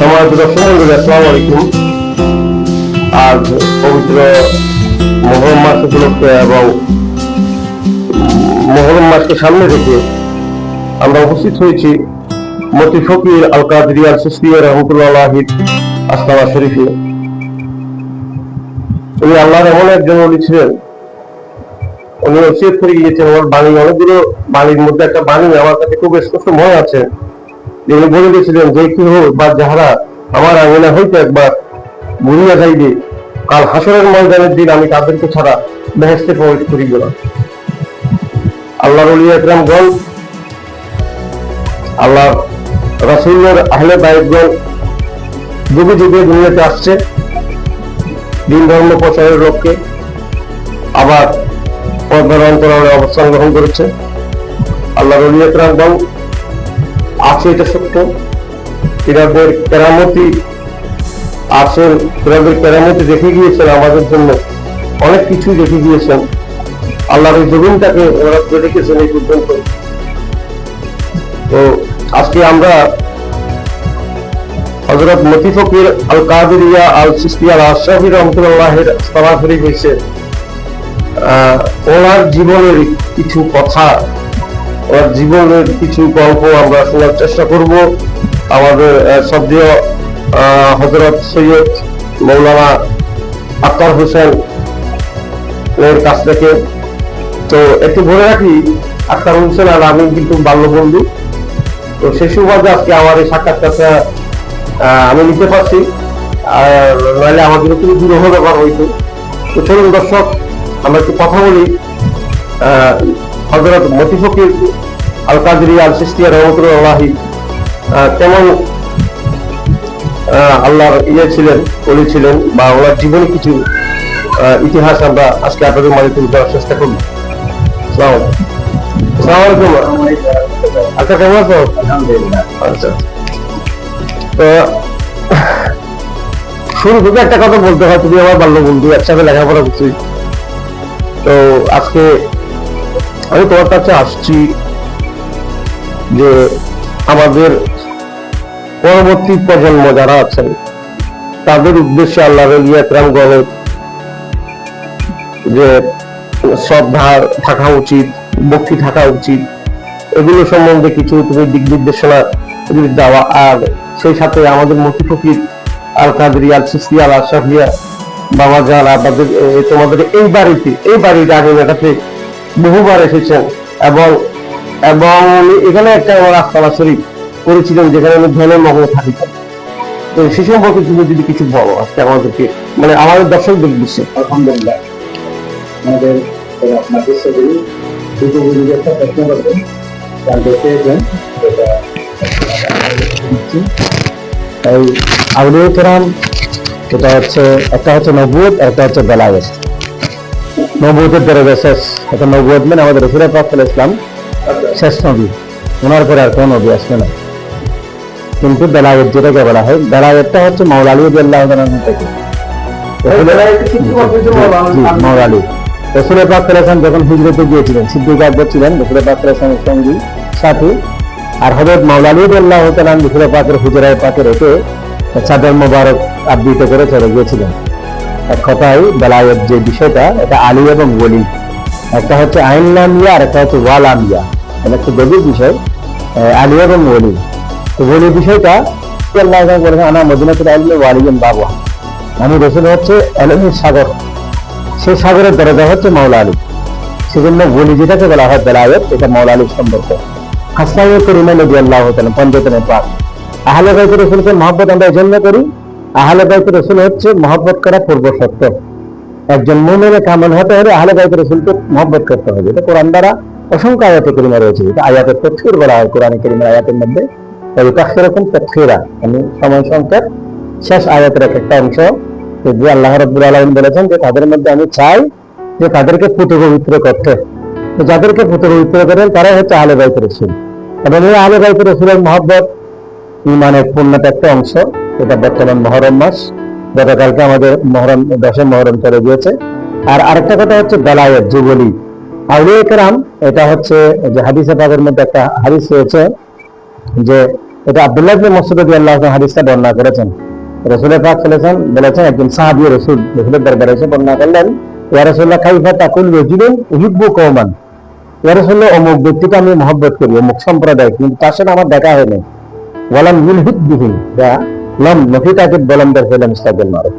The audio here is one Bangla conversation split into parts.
আমরা উপস্থিত হয়েছি মতি ফকির আল সিস্তিয়া আস্তামা শরীফে। উনি আল্লাহর এমন একজন উনি ছিলেন। উনি ওসিয়ত করে গিয়েছেন আমার বাণী, অনেকগুলো বাণীর মধ্যে একটা বাণী আমার কাছে খুব স্পষ্ট মনে আছে। উনি বলে দিয়েছিলেন যে কি হোক বা যাহারা আমার আঙিনা হইতে একবার ঘুরিয়া যাইবে, কাল হাসরের ময়দানের দিন আমি তাদেরকে ছাড়া বেহেস্তে প্রবেশ করিব না। আল্লাহ রলি একরামগণ আল্লাহ রাসুল্লের আহলে বাইকগণ যুগে যুগে দুনিয়াতে আসছে, দিন ধর্ম প্রচারের লক্ষ্যে, আবার পর্দার অন্তরালে অবস্থান গ্রহণ করেছে। আল্লাহ রলি একরামগণ আছে, এটা সত্য। এরাদের কেরামতি আছেন এরাদের কেরামতি দেখে গিয়েছেন আমাদের জন্য। অনেক কিছু দেখে গিয়েছেন। আল্লাহর এই জমিনটাকে ওরা করে রেখেছেন এই পর্যন্ত। তো আজকে আমরা হজরত মতি ফকির আল কাদরিয়া আল সিস্তিয়া আল আশরাফি রহমতুল্লাহের সরাসরি হয়েছে ওনার জীবনের কিছু কথা ওনার জীবনের কিছু গল্প আমরা শোনার চেষ্টা করব। আমাদের সদ্য হজরত সৈয়দ মৌলানা আক্তার হোসেন এর কাছ থেকে। তো একটু বলে রাখি, আক্তার হোসেন আর আমি কিন্তু বাল্য বন্ধু তো সেই সুবাদে আজকে আমার এই সাক্ষাৎকারটা আমি নিতে পারছি। আর নাহলে আমার জন্য খুবই দুরূহ ব্যাপার হইতো। তো চলুন দর্শক, আমরা একটু কথা বলি হজরত মতি ফকির আল কাদরি আল সিস্তিয়া রহমতুল্লাহি কেমন আল্লাহর ইয়ে ছিলেন উনি ছিলেন, বা ওনার জীবনে কিছু ইতিহাস আমরা আজকে আপনাদের মাঝে তুলে ধরার চেষ্টা আসসালামু আলাইকুম। আচ্ছা কেমন আছো? আচ্ছা। তো, শুরু থেকে একটা কথা বলতে হয়, তুমি আমার বাল্য বন্ধু, একসাথে লেখাপড়া করছি। তো, আজকে আমি তোমার কাছে আসছি যে আমাদের পরবর্তী প্রজন্ম যারা আছেন, তাদের উদ্দেশ্যে আল্লাহ রলিয়াকরাম গণের যে শ্রদ্ধা থাকা উচিত, ভক্তি থাকা উচিত, এগুলো সম্বন্ধে কিছু তুমি দিক নির্দেশনা যদি দেওয়া আর সেই সাথে আমাদের মতি ফকির আল কাদরি, আল সিস্তি, আল আশরাফিয়া, বাবা জান আপনাদের তোমাদের এই বাড়িতে, এই বাড়ির আগে এটাতে বহুবার এসেছেন এবং এবং এখানে একটা আমার আস্তানা শরীফ করেছিলেন যেখানে আমি ধ্যানে মগ্ন থাকিতাম তো সে সম্পর্কে তুমি যদি কিছু বলো আজকে আমাদেরকে মানে আমাদের দর্শকদের উদ্দেশ্যে। আলহামদুলিল্লাহ। আমাদের দুটো গুরুজি একটা প্রশ্ন করবেন। জানতে চেয়েছেন যেটা আউলিয়া কেরাম এটা হচ্ছে একটা হচ্ছে একটা হচ্ছে এটা মানে আমাদের পাক ইসলাম। শেষ নবী ওনার পরে আর কোনো নবী আসবে না। কিন্তু বেলায়েত যেটাকে বলা হয় বেলায়েতটা হচ্ছে মাওলা আলী আল্লাহ থেকে। মাওলা আলী রসুলের ইসলাম যখন হিজরতে গিয়েছিলেন সিদ্দিক আকবর ছিলেন রসুলের ইসলামের সঙ্গী সাথী আর হজরত মাওলা আলী আল্লাহ তালাম রসুলের পাকের হুজরায় পাকে রেখে চাদর মোবারক আবৃত করে চলে গিয়েছিলেন। এক কথায় বেলায়েত যে বিষয়টা এটা আলী এবং ওলি। একটা হচ্ছে আইন লামিয়া আর একটা হচ্ছে ওয়াল আমিয়া। এটা একটু গভীর বিষয় আহ, আলী এবং ওলি তো ওলি বিষয়টা আল্লাহ ওয়ালিয়ান বাবা আমি রসুল হচ্ছে এলমের সাগর। সেই সাগরের দরজা হচ্ছে মাওলা আলী। সেজন্য ওলি যেটাকে বলা হয় বেলায়েত এটা মাওলা আলীর সম্পর্ক। হাসাই করিমা নবী আল্লাহ তাআলা পঞ্চতনের পাক আহলে বাইত রসুলকে মহব্বত আমরা এই জন্য করি আহলে বাইত রসুল হচ্ছে মহব্বত করা পূর্ব সত্য। একজন মুমিনে কামল হতে হলে আহলে বাইত রসুলকে মহব্বত করতে হবে। এটা কোরআন দ্বারা অসংখ্য আয়াতে করিমা রয়েছে। এটা আয়াতের তফসির বলা হয়, কোরআন করিমের আয়াতের মধ্যে। তাই তাকসিরাকুম তাকসিরা আমি সময় সংকেত শেষ আয়াতের এক একটা অংশ যে আল্লাহ রাব্বুল আলামিন বলেছেন যে তাদের মধ্যে আমি চাই যে তাদেরকে পুত পবিত্র করতে। তো যাদেরকে পুত পবিত্র করেন, তারাই হচ্ছে আহলে বাইত রসুল। এবং এই আহলে বাইত রসুলের মহব্বত ইমানের পূর্ণতা একটা অংশ। এটা বর্তমান মহরম মাস। গতকালকে আমাদের মহরম দশম মহরম চলে গিয়েছে। আর আরেকটা কথা হচ্ছে বেলায়েত যুগলি। আউলিয়া কেরাম, এটা হচ্ছে যে হাদিসে পাকের মধ্যে একটা হাদিস রয়েছে যে এটা আব্দুল্লাহ ইবনে মাসউদ রাদিয়াল্লাহু হাদিসটা বর্ণনা করেছেন। রাসূল পাক বলেছেন বলেছেন, একজন সাহাবী রাসূল, রাসূলের দরবারে এসে বর্ণনা করলেন, ইয়া রাসূলুল্লাহ, কাইফা তাকুল রাজুলুন ইহিব্বু কওমান? ইয়া রাসূলুল্লাহ, অমুক ব্যক্তিকে আমি মহব্বত করি, অমুক সম্প্রদায় কিন্তু তার সাথে আমার দেখা হয়নি ওয়ালাম ইউলহিদ বিহি। নফি তাকে বলম দের ফেলাম ইস্তাগল মারো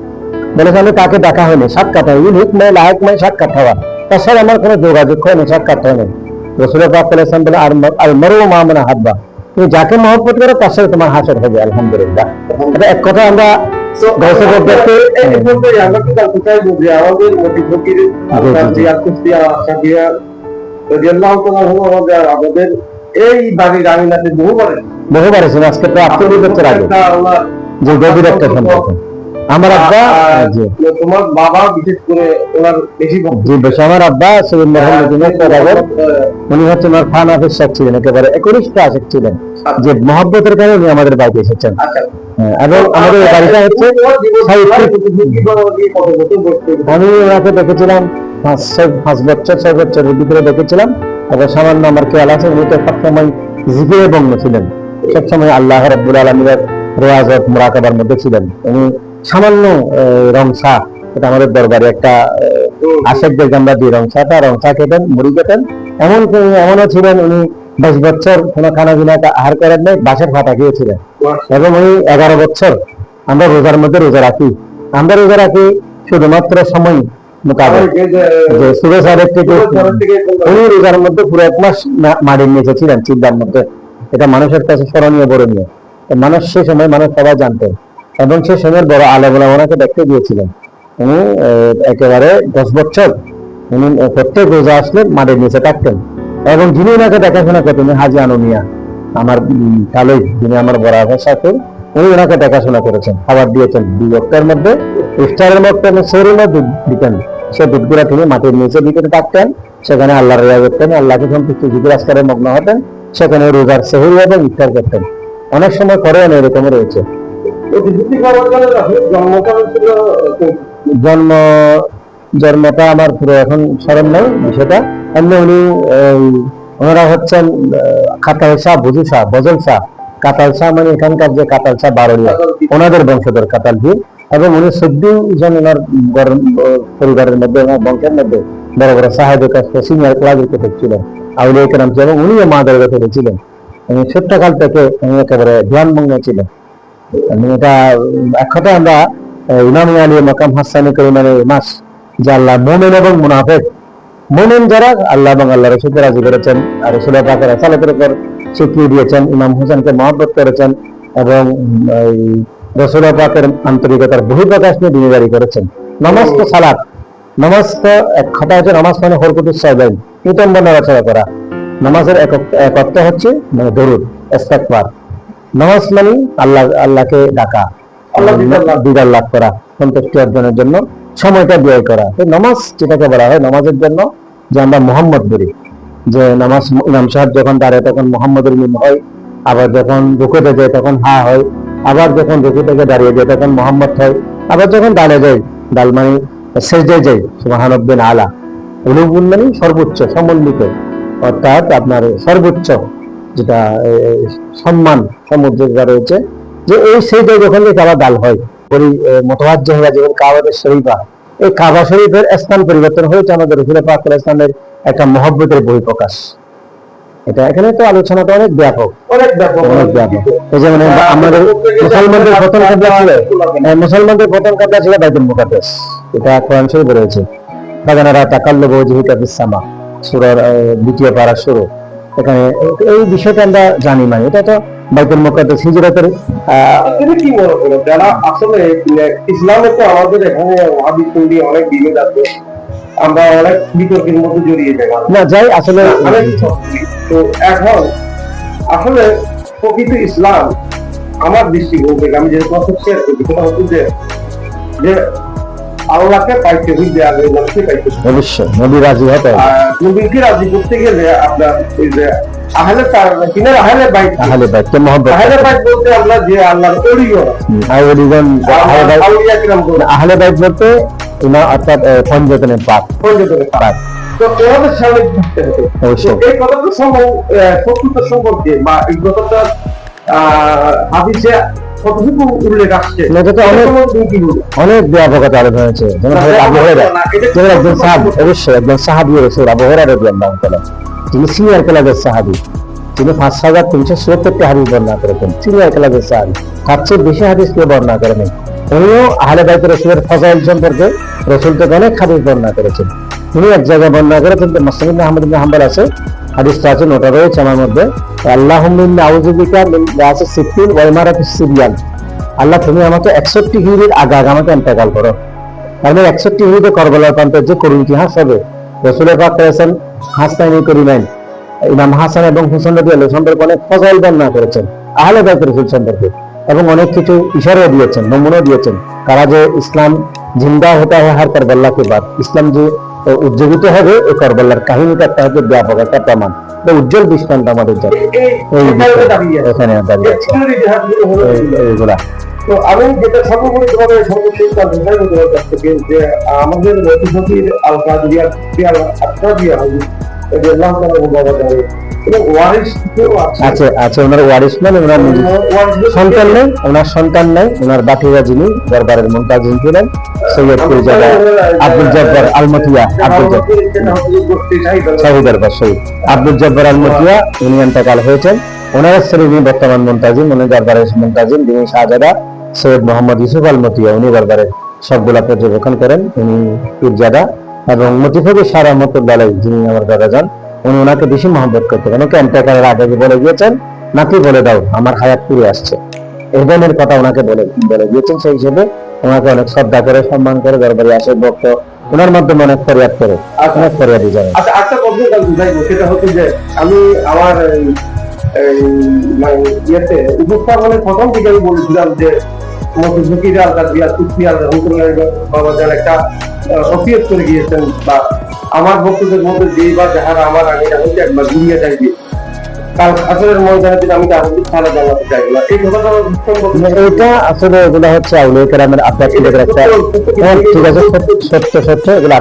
বলেছে আমি তাকে দেখা হয়নি সাক্ষাৎ হয় ইউলহিদ মানে লায়ক মানে সাক্ষাৎ হওয়া তার সাথে আমার কোনো যোগাযোগ হয়নি সাক্ষাৎ হয়নি রসুল পাক বলেছেন বলে আর আল মরু মামনা হাব্বা তুমি যাকে মহব্বত করো তার সাথে তোমার হাসর হবে আলহামদুলিল্লাহ। এটা এক কথা আমরা আমাদের এই বাড়ির আমিনাতে বহুবার বহুবার আজকে আটচল্লিশ বছর আগে। যে গভীর একটা সম্পর্ক। আমার আব্বা তোমার বাবা বিশেষ করে ওনার বেশি ভক্ত আমার আব্বা সৈয়দ মোহাম্মদ জুনাইদ সদাগর উনি হচ্ছে ওনার খান হাফিজ সাহেব ছিলেন একেবারে একনিষ্ঠ আশেক ছিলেন। যে মহব্বতের কারণে উনি আমাদের বাড়িতে এসেছেন। আচ্ছা। হ্যাঁ, এবং আমাদের বাড়িটা হচ্ছে আমি ওনাকে দেখেছিলাম পাঁচ পাঁচ বছর ছয় বছরের ভিতরে দেখেছিলাম। এবং সামান্য আমার খেয়াল আছে উনি তো সবসময় জিকিরে বঙ্গ ছিলেন। সবসময় আল্লাহ রব্বুল আলমীর রেয়াজত মোরাকাবার মধ্যে ছিলেন। উনি সামান্য রংসা এটা আমাদের দরবারে একটা আহ, আশেকদেরকে আমরা দিই রংসাটা রংসা খেতেন মুড়ি খেতেন। এমন এমনও ছিলেন উনি দশ বছর কোনো খানা পিনা আহার করেন নাই বাসের ফাটা খেয়েছিলেন। এবং উনি এগারো বছর আমরা রোজার মধ্যে রোজা রাখি। আমরা রোজা রাখি শুধুমাত্র সময় মোতাবেক। যে সুরেশ আরেক থেকে উনি রোজার মধ্যে পুরো এক মাস মা- মাটির নিচে ছিলেন চিন্তার মধ্যে। এটা মানুষের কাছে স্মরণীয় বরণীয়। মানুষ সে সময় মানুষ সবাই জানতেন এবং সে সময়ের বড় আলেমুলা ওনাকে দেখতে গিয়েছিলেন। উনি একেবারে দশ বছর উনি প্রত্যেক রোজা আসলে মাটির নিচে থাকতেন। এবং যিনি ওনাকে দেখাশোনা করতেন হাজি আনুমিয়া আমার কালোই যিনি আমার বড় আভার সাথে, উনি ওনাকে দেখাশোনা করেছেন। খাবার দিয়েছেন দুই বক্তার মধ্যে, ইফতারের মধ্যে শরীরে দুধ দিতেন। সে দুধগুলা তিনি মাটির নিচে ভিতরে থাকতেন, সেখানে আল্লাহ রেয়া করতেন আল্লাহকে সন্তুষ্ট জিজ্ঞাস করে মগ্ন হতেন, সেখানে রোজার সেহরি এবং ইফতার করতেন। অনেক সময় করেও এরকম রয়েছে। জন্ম জন্মটা আমার পুরো এখন স্মরণ নেই বিষয়টা। এমনি উনি ওনারা হচ্ছেন কাতাল শাহ বুজু শাহ বজল শাহ। কাতাল শাহ মানে এখানকার যে কাতাল শাহ বারোরিয়া ওনাদের বংশধর কাতাল ভীর এবং উনি চোদ্দ জন ওনার পরিবারের মধ্যে ওনার বংশের মধ্যে বড় বড় সাহায্য সিনিয়র ক্লাবের কথা ছিলেন। আউলিয়া কেরাম ছিলেন উনিও মা দরগা ছিলেন উনি ছোট্টকাল থেকে উনি একেবারে ধ্যানমগ্ন ছিলেন। আমি এটা, এক কথায় আমরা ইমাম আলী, মকাম হাসানি করিমানের মাস, যে আল্লাহ মোমেন এবং মুনাফেক, মোমেন যারা, আল্লাহ এবং আল্লাহ রসুলকে রাজি করেছেন, আর রসুল পাকের সালাতের উপর স্বীকৃতি দিয়েছেন, ইমাম হোসেনকে মহব্বত করেছেন, এবং রসুল পাকের আন্তরিকতার বহিঃপ্রকাশ নিয়ে দিনদারি করেছেন। নামাজ তো সালাত। এক কথা হচ্ছে নামাজ মানে হরকুতুর সাইবাইন নিতম্ব নড়াচড়া করা। নামাজের এক অর্থ হচ্ছে মানে দরুদ ইস্তেগফার। নামাজ মানে আল্লাহ আল্লাহকে ডাকা আল্লাহ দিদার লাভ। করা সন্তুষ্টি অর্জনের জন্য সময়টা ব্যয় করা। তো নামাজ যেটাকে বলা হয় নামাজের জন্য যে আমরা মোহাম্মদ বলি যে নামাজ ইমাম সাহেব যখন দাঁড়ায় তখন মোহাম্মদের মিম হয় আবার যখন রুকুতে যায় তখন হা হয় আবার যখন রুকু থেকে দাঁড়িয়ে যায় তখন মোহাম্মদ হয় আবার যখন দাঁড়িয়ে যায় ডাল মানে সেজদায় যায় সুবহানাব্বিল আলা। উলুগুন মানে সর্বোচ্চ সমন্বিত অর্থাৎ আপনার সর্বোচ্চ যেটা সম্মান সমুদ্রের রয়েছে যে এই সেজদায় যখন যে কাবা ডাল হয়। ওই মোতওয়াজ্জ হয়ে যখন কাবাদের শরীফা এই কাবা শরীফের স্থান পরিবর্তন হয়েছে আমাদের রসুল পাক ইসলামের একটা মহব্বতের বহিঃপ্রকাশ। এটা এখানে তো আলোচনাটা অনেক ব্যাপক। অনেক ব্যাপক। অনেক ব্যাপক। এই যে মানে আমাদের মুসলমানদের প্রথম কাবলা ছিল মুসলমানদের প্রথম কাবলা ছিল বাইতুল মুকাদ্দাস। এটা কোরআন শরীফে রয়েছে। ফাজানারা তাকাল্লুবু ওয়াজহিকা ফিস সামা। সূরার দ্বিতীয় পারা শুরু। এখানে এই বিষয়টা আমরা জানি মানে এটা তো বাইতুল মুকাদ্দাস হিজরতের কি মনে করো যারা আসলে ইসলামে তো আমাদের এখানে ওয়াহাবি সুন্নি অনেক বিভেদ আছে। আমরা অনেক বিতর্কের মধ্যে জড়িয়ে যাই। না যাই আসলে তো এখন আসলে প্রকৃত ইসলাম আমার দৃষ্টিকোণ থেকে আমি যে কথা শেয়ার সেটা হচ্ছে যে যে আল্লাহকে পাইতে হইবে আগে নবীকে পাইতে হইবে। অবশ্যই নবী রাজি হতে নবীকে রাজি করতে গেলে আপনার এই যে আহলে তার কিনার আহলে বাইক আহলে বাইতকে মহব্বত আহলে বাইক বলতে আমরা যে আল্লাহর অলিও। আহলিগণ আহলে বাইত আউলিয়া কিরাম করে আহলে বাইত বলতে ইমা অর্থাৎ আহ, পাক পর্যটনের পাক তো ওনাদের সামনে থাকতে হবে। অবশ্যই। এই কথাটা সম্ভব শত্রুতা সম্পর্কে বা এই কথাটা হাদিসে কতটুকু উল্লেখ আসছে। এটা তো অনেক- অনেক ব্যাপকতা হয়েছে। যেমন আবু একজন সাহাবী অবশ্যই একজন সাহাবী রসুল আবু হুরায়রা রাদিয়াল্লাহু তাআলা। তিনি সিনিয়র ক্লাসের সাহাবী। তিনি পাঁচ হাজার তিনশো চুয়াত্তরটি হাদিস বর্ণনা করেছেন। সিনিয়র ক্লাসের সাহাবী। তার চেয়ে বেশি হাদিস কেউ বর্ণনা করেনি। উনিও আহলে বাইত রসুলের ফজাইল সম্পর্কে রসুল থেকে অনেক হাদিস বর্ণনা করেছেন। তিনি এক জায়গায় বর্ণনা করেছেন মুসলিম আহমদ হাম্বল আছে। হাদিসটা আছে, নোটা রয়েছে আমার মধ্যে। মিন ইমারাতিস সিরিয়ান। আল্লাহ, তুমি আমাকে একষট্টি হিজড়ির আগে আগে আমাকে এন্তেকাল করো। তাহলে একষট্টি হিজড়িতে করবলার প্রান্তের যে করুণ ইতিহাস হবে? রসুলের পাক করেছেন হাসনাইনি করিমেন ইমাম হাসান এবং হুসেন নদী আলু সম্পর্কে অনেক ফজল বর্ণনা করেছেন, আহলে বাইত রসুল সম্পর্কে, এবং অনেক কিছু ইশারাও দিয়েছেন নমুনা দিয়েছেন। তারা যে ইসলাম জিন্দা হতে হয় হার করবল্লাকে বাদ, ইসলাম যে উজ্জীবিত হবে এই করবল্লার কাহিনীটা একটা হচ্ছে ব্যাপক একটা প্রমাণ। বা উজ্জ্বল দৃষ্টান্ত আমাদের এখানে দাঁড়িয়ে আছে। এইগুলা। তো আমি যেটা সর্বোপরি তোমাদের সর্বশেষ তোমার কাছ যে আমাদের মধ্যশক্তির আল দিয়া দিয়া আত্মাদিয়া হবে এই যে আল্লাহ তাআলা বাবা জানে এবং ওয়ারিস কেউ আছে? আছে আছে ওনার ওয়ারিস মানে ওনার সন্তান নেই ওনার সন্তান নেই ওনার বাতিরা যিনি দরবারের মুমতাজিম ছিলেন সৈয়দ পিরজাদা আব্দুল জব্বার আলমতিয়া আব্দুল জব্বার। দরবার। শহীদ আব্দুল জব্বার আলমতিয়া উনি এন্তেকাল হয়েছেন। ওনার ছেলে যিনি বর্তমান মুমতাজিম উনি দরবারের মুমতাজিম যিনি শাহজাদা সৈয়দ মোহাম্মদ ইউসুফ আলমতিয়া উনি দরবারের সবগুলা পর্যবেক্ষণ করেন। উনি পীরজাদা এবং মতিফবি সার রহমতুল্লাহ আলাই, যিনি আমার দাদা যান উনি ওনাকে বেশি মহব্বত করতেন ওনাকে এন্তেকালের আগে বলে গিয়েছেন নাতি বলে দাও আমার হায়াত ফিরে আসছে। এই ধরনের কথা ওনাকে বলে বলে দিয়েছেন সেই হিসেবে ওনাকে অনেক শ্রদ্ধা করে সম্মান করে দরবারে আসে ভক্ত। ওনার মাধ্যমে অনেক ফরিয়াদ করে অনেক ফরিয়াদি জানায় আচ্ছা একটা কথা জানতে চাইব সেটা হচ্ছে যে আমি আমার মানে ইয়েতে উপস্থাপনের প্রথম দিকে আমি বলেছিলাম যে মধ্যে ঝুঁকির আলকার দিয়া চুক্তি আলকার বাবা যার একটা অফিয়ত করে গিয়েছেন বা আমার ভক্তদের মধ্যে যেই বা যাহারা আমার আগে হচ্ছে একবার ঘুরিয়ে যাইবে আমি এটা আসলে এগুলো হচ্ছে আউলিয়া একটা হ্যাঁ, ঠিক আছে সত্য- সত্য সত্য এগুলো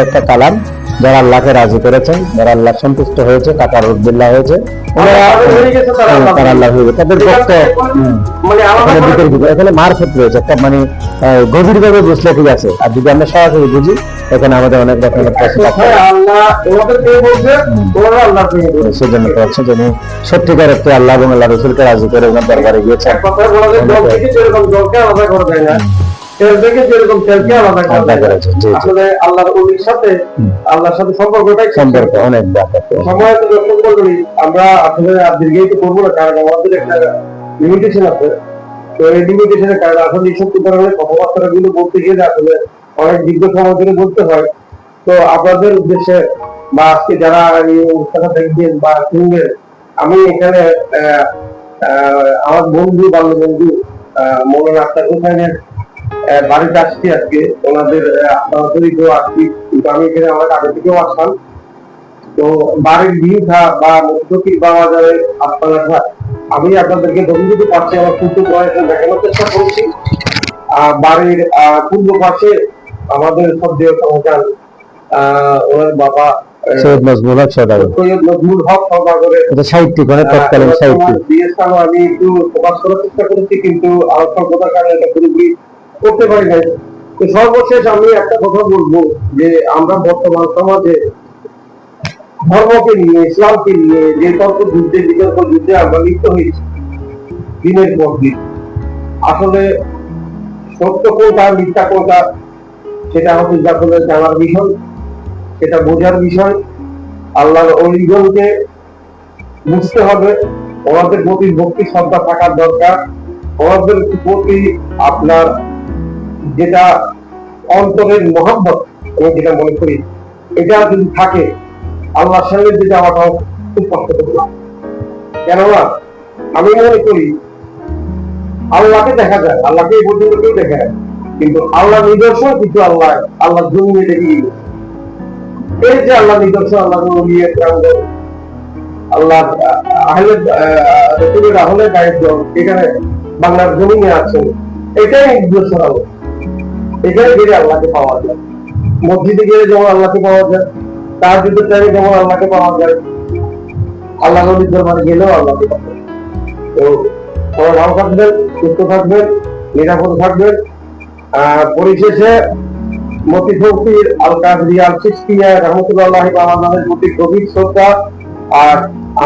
একটা কালাম। যারা আল্লাহকে রাজি করেছেন যারা আল্লাহ সন্তুষ্ট হয়েছে কাকার রব্দুল্লাহ হয়েছে হয়ে তারা হ্যাঁ, আল্লাহ হয়ে তাদের মানে এখানে আমার বিতর্কিত এখানে মারফত রয়েছে একটা মানে গভীর বুঝলে ঠিক আছে। আর যদি আমরা সরাসরি বুঝি এখানে আমাদের অনেক রকমের সেজন্য যিনি সত্যিকার একটি আল্লাহ এবং আল্লাহ রসুলকে রাজি করে ওনার দরবারে গিয়েছেন। যেরকম আলাদা করা যায় না তেল থেকে যেরকম তেলকে আলাদা করা আলাদা করেছে, জি, জি। আসলে আল্লাহর অলির সাথে আল্লাহর সাথে সম্পর্কটাই সম্পর্ক অনেক ব্যাপক। সময় তো আমরা আসলে দীর্ঘায়িত করব না কারণ আমাদের একটা লিমিটেশন আছে। তো এই লিমিটেশনের কারণে আসলে কথাবার্তা গুলো বলতে গেলে আসলে অনেক দীর্ঘ সময় ধরে বলতে হয়। তো আপনাদের উদ্দেশ্যে বা আজকে যারা এই অনুষ্ঠানটা দেখবেন বা শুনবেন আমি এখানে আমার বন্ধু বাল্য বন্ধু মৌলানা আক্তার হোসেনের বাড়িতে আসছি আজকে। ওনাদের পরিচিত আসছি আমি এখানে অনেক আগে থেকেও আসতাম তো বাড়ির ভিউটা বা মুখ্যমন্ত্রী বা বাজারের আপনারা আমি আপনাদেরকে যতটুকু পাচ্ছি আমার পূর্ব বয়সে দেখানোর চেষ্টা করছি। বাড়ির আহ, পূর্ব পাশে আমাদের সদ্য সমাচার ওনার বাবা সৈয়দ হক সদাগর সৈয়দ নজরুল হক সভাগরের এটা সাহিত্যিক অনেক তৎকালীন সাহিত্যিক। আমি একটু প্রকাশ করার চেষ্টা করেছি কিন্তু আমার স্বল্পতার কারণে এটা পুরোপুরি করতে পারি নাই। তো সর্বশেষ আমি একটা কথা বলব যে আমরা বর্তমান সমাজে ধর্মকে নিয়ে, ইসলামকে নিয়ে যে তর্ক যুদ্ধে, বিতর্ক যুদ্ধে আমরা লিপ্ত হয়েছি দিনের পর দিন। আসলে সত্য কোনটা, মিথ্যা কোনটা, সেটা হচ্ছে আসলে জানার বিষয়, সেটা বোঝার বিষয়। আল্লাহর অলিগণকে বুঝতে হবে, ওনাদের প্রতি ভক্তি শ্রদ্ধা থাকার দরকার। ওনাদের প্রতি আপনার যেটা অন্তরের মহব্বত, আমি যেটা মনে করি, এটা যদি থাকে, আল্লাহর সঙ্গে যদি যাওয়াটাও খুব কষ্টকর কেননা, আমি মনে করি, আল্লাহকে দেখা যায়, আল্লাহকে এই পর্যন্ত কেউ দেখে না। কিন্তু আল্লাহ নিদর্শন কিছু আল্লাহ আল্লাহ জমিয়ে দেখে গেল এই যে আল্লাহ নিদর্শন আল্লাহ নিয়ে আল্লাহ আহলে আহলে গায়ের দল এখানে বাংলার জমিনে আছেন, এটাই নিদর্শন আল্লাহ। এখানে গেলে আল্লাহকে পাওয়া যায়। মসজিদে গেলে যেমন আল্লাহকে পাওয়া যায়, তার ভিতর চাইলে যেমন আল্লাহকে পাওয়া যায়। আল্লাহ দরবারে গেলেও আল্লাহকে পাওয়া যায়। তো ভালো থাকবেন, সুস্থ থাকবেন, নিরাপদ থাকবেন। পরিশেষে মতি ফকির আল রহমতুল্লাহ আমাদের প্রতি গভীর শ্রদ্ধা। আর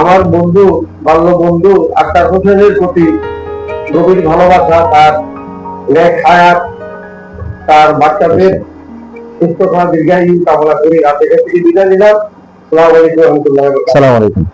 আমার বন্ধু, বাল্য বন্ধু আক্তার হোসেনের প্রতি গভীর ভালোবাসা, তার লেখ তার বাচ্চাদের সুস্থতা দীর্ঘায়ু কামনা করি। রাতে কাছে বিদায় নিলাম? সালাম আলাইকুম সালাম আলাইকুম।